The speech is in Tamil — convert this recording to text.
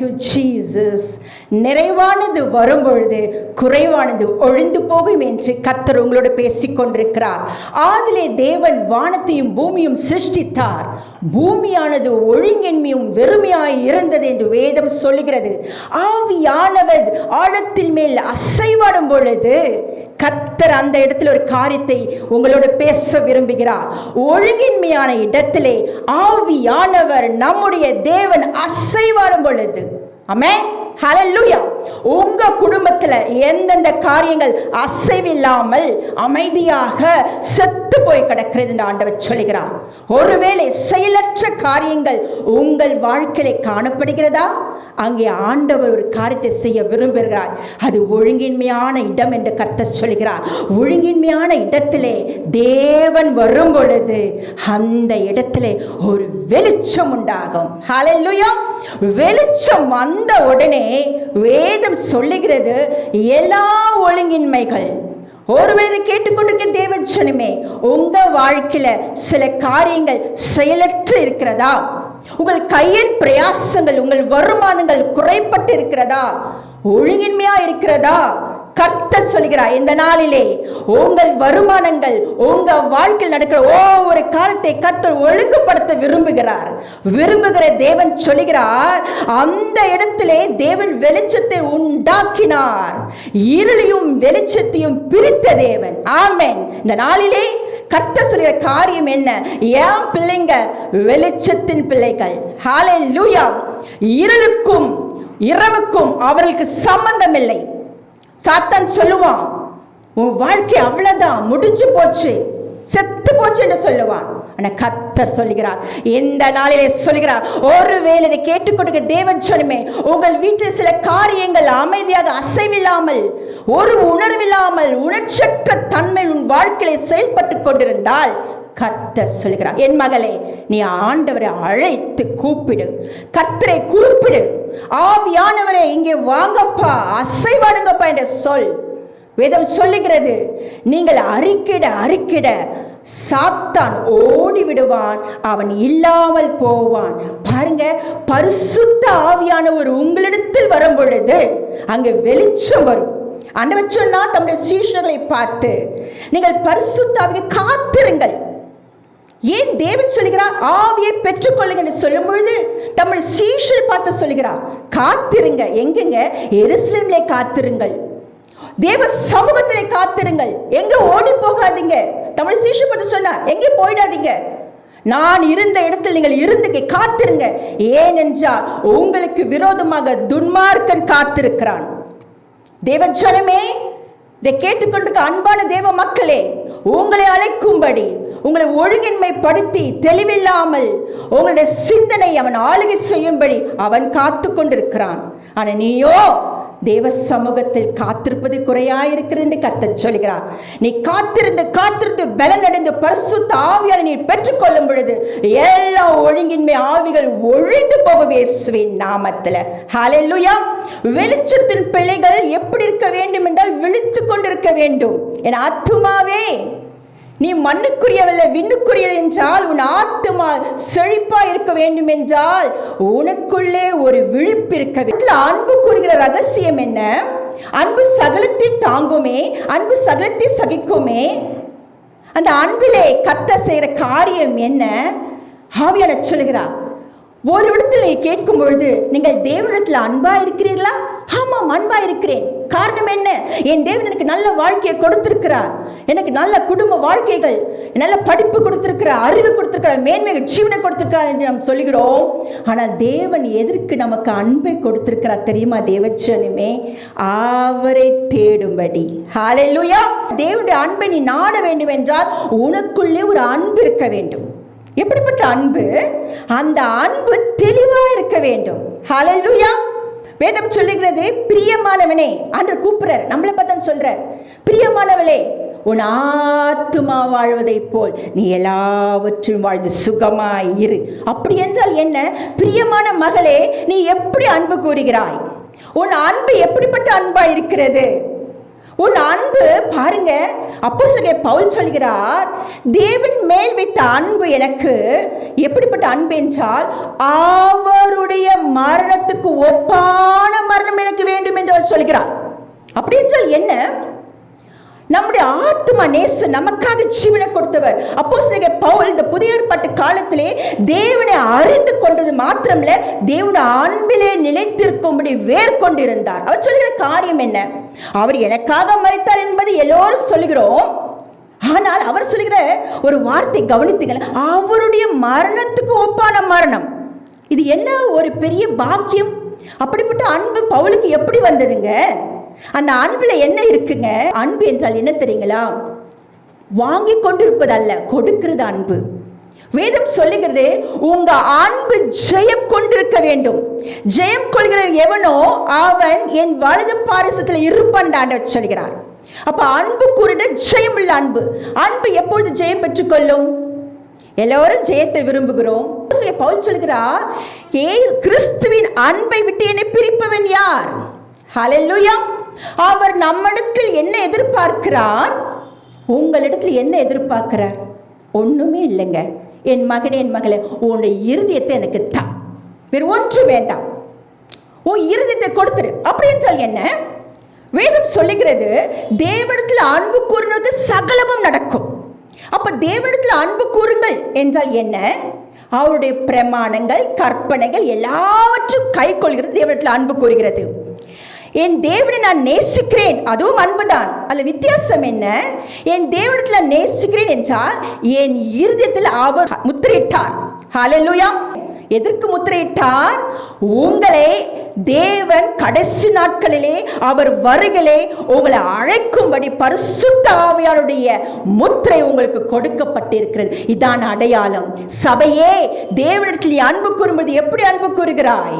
ஜீசஸ் நிறைவானது வரும்பொழுது குறைவானது ஒழிந்து போகும் என்று கத்தர் உங்களோடு பேசிக் கொண்டிருக்கிறார் ஆதிலே தேவன் வானத்தையும் பூமியும் சிருஷ்டித்தார். பூமியானது ஒழுங்கின்மையும் வெறுமையாய் இருந்தது என்று வேதம் சொல்லுகிறது. ஆவியானவர் ஆழத்தின் மேல் அசைவாடும் பொழுது கத்தர் அந்த இடத்துல ஒரு காரியத்தை உங்களோட பேச விரும்புகிறார். ஒழுங்கின்மையான இடத்திலே ஆவியானவர் நம்முடைய தேவன் அசைவாடும் பொழுது. அமே ஹalleluya உங்க குடும்பத்துல எந்தெந்த காரியங்கள் அசைவில்லாமல் அமைதியாக செத்து போய் கிடக்கிறது என்று ஆண்டவர் சொல்கிறார் ஒருவேளை செயலற்ற காரியங்கள் உங்கள் வாழ்க்கையில காணப்படுகிறதா? அங்கே ஆண்டவர் ஒரு காரியத்தை செய்ய விரும்புகிறார். அது ஒழுங்கின்மையான இடம் என்று கர்த்த சொல்கிறார். ஒழுங்கின்மையான இடத்திலே தேவன் வரும் பொழுது அந்த இடத்திலே ஒரு வெளிச்சம் உண்டாகும். ஹalleluya வெளிச்சம் வந்த உடனே வேதம் சொல்லுகிறது எல்லா ஒழுங்கின்மைகள். ஒருவேளை இதை கேட்டுக்கொண்டிருக்க தேவச்சனுமே உங்க வாழ்க்கையில சில காரியங்கள் செயலற்று இருக்கிறதா? உங்கள் கையின் பிரயாசங்கள் உங்கள் வருமானங்கள் குறைப்பட்டு இருக்கிறதா? ஒழுங்கின்மையா இருக்கிறதா? கத்த சொல்கிறார் இந்த நாளிலே உங்கள் வருமானங்கள் உங்க வாழ்க்கையில் நடக்கிற ஒவ்வொரு காலத்தை கர்த்தர் ஒழுங்குபடுத்த விரும்புகிறார். விரும்புகிற தேவன் சொல்கிறார் அந்த இடத்திலே தேவன் வெளிச்சத்தை உண்டாக்கினார். இருளையும் வெளிச்சத்தையும் பிரித்த தேவன். ஆமேன். இந்த நாளிலே கத்த சொல்கிற காரியம் என்ன? ஏன் பிள்ளைங்க? வெளிச்சத்தின் பிள்ளைகள். ஹalleluya இருளுக்கும் இரவுக்கும் அவர்களுக்கு சம்பந்தம் இல்லை சாத்தான் சொல்லுவான் உன் வாழ்க்கை அவ்வளவுதான் முடிஞ்சு போச்சு. செத்து போச்சு என்று சொல்லுவான். ஆனா கத்தர் சொல்லுகிறார் இந்த நாளிலே சொல்லுகிறார் ஒருவேளை இதை கேட்டுக்கொடுக்க தேவன் சொன்னுமே உங்கள் வீட்டில் சில காரியங்கள் அமைதியாக அசைவில்லாமல் ஒரு உணர்வில்லாமல் உணர்ச்சற்ற தன்மை உன் வாழ்க்கையில செயல்பட்டு கொண்டிருந்தால் கத்த சொல்கிறார் என் மகளே நீ ஆண்டவரை அழைத்து கூப்பிடு. கத்தரை குறிப்பிடு ஆவியானவரை இங்கே வாங்கப்பா அசைவாடுங்கப்பா என்ற சொல். வேதம் சொல்லுகிறது நீங்கள் அறிக்கிட அறிக்கிட சாத்தான் ஓடி விடுவான் அவன் இல்லாமல் போவான். பாருங்க பரிசுத்த ஆவியானவர் உங்களிடத்தில் வரும் பொழுது அங்கே வெளிச்சம் வரும். ஆண்டவன் சொன்னா தம்முடைய சீஷர்களை பார்த்து நீங்கள் பரிசுத்தாவியை காத்திருங்கள். ஏன் தேவன் சொல்லுகிறார்? ஆவியை பெற்றுக்கொள்ளுங்க என்று சொல்லும் பொழுது தம்முடைய சீஷரை பார்த்து சொல்லுகிறார் காத்திருங்க. எங்கெங்க? எருசலேமிலே காத்திருங்கள். தேவ சமூகத்திலே காத்திருங்கள். எங்க ஓடி போகாதீங்க. தமிழ் சீஷர் பார்த்து சொன்னார் எங்கே போயிடாதீங்க. நான் இருந்த இடத்தில் நீங்கள் இருந்து காத்திருங்க. ஏனென்றால் உங்களுக்கு விரோதமாக துன்மார்க்கன் காத்திருக்கிறான். தேவஜனமே இதை கேட்டுக்கொண்டிருக்க அன்பான தேவ மக்களே உங்களை அழைக்கும்படி உங்களை ஒழுங்கின்மைப்படுத்தி தெளிவில்லாமல் உங்களுடைய சிந்தனை அவன் ஆளுகை செய்யும்படி அவன் காத்து கொண்டிருக்கிறான் ஆனா நீயோ தேவ சமூகத்தில் காத்திருப்பது குறையாயிருக்கிறது என்று கத்த சொல்கிறார். நீ காத்திருந்து காத்திருந்து பலனடைந்து பரிசுத்த ஆவியான நீ பெற்றுக்கொள்ளும் பொழுது எல்லா ஒழுங்கின்மை ஆவிகள் ஒழிந்து போகவே இயேசுவின் நாமத்துல. ஹalleluya வெளிச்சத்தின் பிள்ளைகள் எப்படி இருக்க வேண்டும் என்றால் விழித்து கொண்டிருக்க வேண்டும். என் ஆத்துமாவே நீ மண்ணுக்குரியவல்ல விண்ணுக்குரிய என்றால் உன் ஆத்துமா செழிப்பா இருக்க வேண்டும் என்றால் உனக்குள்ளே ஒரு விழிப்பு இருக்க அன்பு கூறுகிற ரகசியம் என்ன? அன்பு சகலத்தை தாங்குமே அன்பு சகலத்தை சகிக்குமே. அந்த அன்பிலே கத்த செய்கிற காரியம் என்ன? ஆவியான சொல்லுகிறார் ஒரு இடத்தில் நீ கேட்கும் பொழுது நீங்கள் தேவனிடத்தில் அன்பா இருக்கிறீர்களா ஆமாம் அன்பா இருக்கிறேன் காரணம் என்ன? என் தேவன் எனக்கு நல்ல வாழ்க்கையை கொடுத்திருக்கிறார். எனக்கு நல்ல குடும்ப வாழ்க்கைகள் நல்ல படிப்பு கொடுத்திருக்கிறார் அறிவு கொடுத்திருக்கிறார் மேன்மைகள் ஜீவனை கொடுத்திருக்கிறார் என்று நாம் சொல்லுகிறோம். ஆனால் தேவன் எதற்கு நமக்கு அன்பை கொடுத்திருக்கிறார் தெரியுமா தேவச்சனுமே? அவரை தேடும்படி. ஹalleluya தேவனுடைய அன்பை நீ நாட வேண்டும் என்றால் உனக்குள்ளே ஒரு அன்பு இருக்க வேண்டும். எப்படிப்பட்ட அன்பு? அந்த அன்பு தெளிவா இருக்க வேண்டும். ஹலலுயா வேதம் சொல்லுகிறது பிரியமானவனே அன்று கூப்பிடுறார். நம்மளை பார்த்தா சொல்றார். பிரியமானவளே உன் ஆத்துமா வாழ்வதைப் போல் நீ எல்லாவற்றும் வாழ்ந்து சுகமாய் இரு. அப்படி என்றால் என்ன? பிரியமான மகளே நீ எப்படி அன்பு கூறுகிறாய்? உன் அன்பு எப்படிப்பட்ட அன்பா இருக்கிறது உன் அன்பு பாருங்க. அப்போ பவுல் சொல்கிறார் தேவன் மேல் வைத்த அன்பு எனக்கு. எப்படிப்பட்ட அன்பு என்றால் அவருடைய மரணத்துக்கு ஒப்பான மரணம் எனக்கு வேண்டும் என்று அவர் சொல்கிறார். அப்படின்னு சொல் என்ன? நம்முடைய ஆத்மா நேசு நமக்காக ஜீவனை கொடுத்தவர். அப்போ பவுல் இந்த புதிய ஏற்பாட்டு காலத்திலே தேவனை அறிந்து கொண்டது மாத்திரமல்ல தேவனுடைய அன்பிலே நிலைத்திருக்கும்படி வேர் கொண்டிருந்தார் அவர் சொல்கிற காரியம் என்ன? அவர் எனக்காக மறைத்தார் என்பது எல்லோரும் சொல்லுகிறோம். ஆனால் அவர் சொல்லுகிற ஒரு வார்த்தை கவனித்துங்கள் அவருடைய மரணத்துக்கு ஒப்பான மரணம். இது என்ன ஒரு பெரிய பாக்கியம்? அப்படிப்பட்ட அன்பு பவுலுக்கு எப்படி வந்ததுங்க? அந்த அன்புல என்ன இருக்குங்க? அன்பு என்றால் என்ன தெரியுங்களா? வாங்கி கொண்டிருப்பதல்ல கொடுக்கிறது அன்பு. வேதம் சொல்லுகிறது உங்க அன்பு ஜெயம் கொண்டிருக்க வேண்டும். ஜெயம் கொள்கிற எவனோ அவன் என் வலது பாரிசத்தில் இருப்பான் ஆண்டவர் சொல்கிறார். அப்ப அன்பு கூறிட ஜெயம் உள்ள அன்பு. அன்பு எப்பொழுது ஜெயம் பெற்றுக்கொள்ளும்? எல்லோரும் ஜெயத்தை விரும்புகிறோம். பவுல் சொல்கிறார் ஏ கிறிஸ்துவின் அன்பை விட்டு என்னை பிரிப்பவன் யார்? ஹலெல்லுயா அவர் நம்மிடத்தில் என்ன எதிர்பார்க்கிறார்? உங்களிடத்தில் என்ன எதிர்பார்க்கிறார்? ஒண்ணுமே இல்லைங்க. என் மகனே என் மகளே உன்னுடைய இருதயத்தை எனக்கு தா. வேறு ஒன்று வேண்டாம். உன் இருதயத்தை கொடுத்துரு. அப்படி என்றால் என்ன? வேதம் சொல்லுகிறது தேவனத்தில் அன்பு கூறுனது சகலமும் நடக்கும். அப்ப தேவனத்தில் அன்பு கூறுங்கள் என்றால் என்ன? அவருடைய பிரமாணங்கள் கற்பனைகள் எல்லாவற்றும் கை கொள்கிறது தேவனத்தில் அன்பு கூறுகிறது. என் தேவனை நான் நேசிக்கிறேன். அதுவும் அன்புதான். அதுல வித்தியாசம் என்ன? என் தேவனத்தில் நேசிக்கிறேன் என்றால் என் இருதயத்தில் அவர் முத்திரையிட்டார். ஹலலுயா எதற்கு முத்திரையிட்டார்? உங்களை தேவன் கடைசி நாட்களிலே அவர் வருகிலே உங்களை அழைக்கும்படி பரிசுத்த ஆவியாருடைய முத்திரை உங்களுக்கு கொடுக்கப்பட்டிருக்கிறது. இதான் அடையாளம். சபையே தேவனிடத்தில் அன்பு கூறும்போது எப்படி அன்பு கூறுகிறாய்?